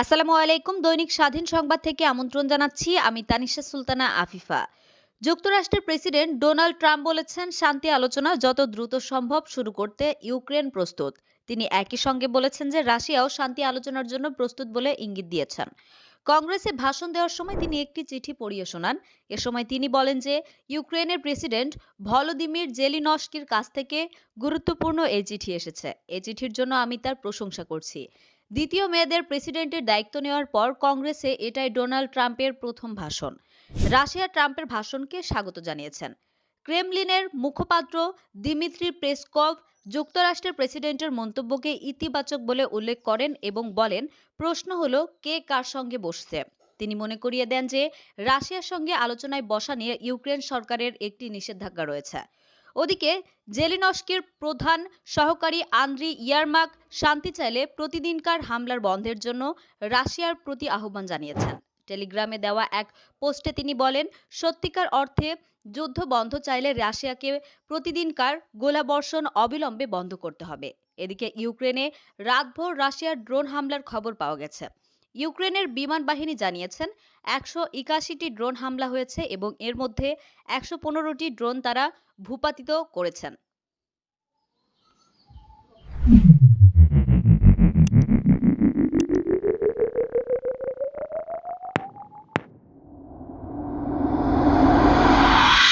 আসসালামু আলাইকুম। দৈনিক স্বাধীন সংবাদ থেকে আমন্ত্রণ জানাচ্ছি। আমি তানিশা সুলতানা আফিফা। যুক্তরাষ্ট্রের প্রেসিডেন্ট ডোনাল্ড ট্রাম্প বলেছেন, শান্তি আলোচনা যত দ্রুত সম্ভব শুরু করতে ইউক্রেন প্রস্তুত। তিনি একই সঙ্গে বলেছেন যে, রাশিয়াও শান্তি আলোচনার জন্য প্রস্তুত বলে ইঙ্গিত দিয়েছেন। কংগ্রেসে ভাষণ দেওয়ার সময় তিনি একটি চিঠি পড়িয়ে শোনান। এ সময় তিনি বলেন যে, ইউক্রেনের প্রেসিডেন্ট ভলোদিমির জেলিনস্কির কাছ থেকে গুরুত্বপূর্ণ এই চিঠি এসেছে। এই চিঠির জন্য আমি তার প্রশংসা করছি। দ্বিতীয় মেয়াদের প্রেসিডেন্টের দায়িত্ব নেওয়ার পর কংগ্রেসে এটাই ডোনাল্ড ট্রাম্পের প্রথম ভাষণ। রাশিয়া ট্রাম্পের ভাষণকে স্বাগত জানিয়েছেন। ক্রেমলিনের মুখপাত্র দিমিত্রি পেসকভ যুক্তরাষ্ট্রের প্রেসিডেন্টের মন্তব্যকে ইতিবাচক বলে উল্লেখ করেন এবং বলেন, প্রশ্ন হলো, কে কার সঙ্গে বসছে? তিনি মনে করিয়ে দেন যে, রাশিয়ার সঙ্গে আলোচনায় বসা নিয়ে ইউক্রেন সরকারের একটি নিষেধাজ্ঞা রয়েছে। ওদিকে, জেলিনস্কির প্রধান সহকারী আন্দ্রি ইয়ারমাক শান্তি চাইলে প্রতিদিনকার হামলার বন্ধের জন্য রাশিয়ার প্রতি আহ্বান জানিয়েছেন। টেলিগ্রামে দেওয়া এক পোস্টে তিনি বলেন, সত্যিকার অর্থে যুদ্ধ বন্ধ চাইলে রাশিয়াকে প্রতিদিনকার গোলাবর্ষণ অবিলম্বে বন্ধ করতে হবে। এদিকে ইউক্রেনে রাতভর রাশিয়ার ড্রোন হামলার খবর পাওয়া গেছে। ইউক্রেনের বিমান বাহিনী জানিয়েছেন, একশো একাশিটি ড্রোন হামলা হয়েছে এবং এর মধ্যে একশো পনেরোটি ড্রোন তারা ভূপাতিত করেছেন।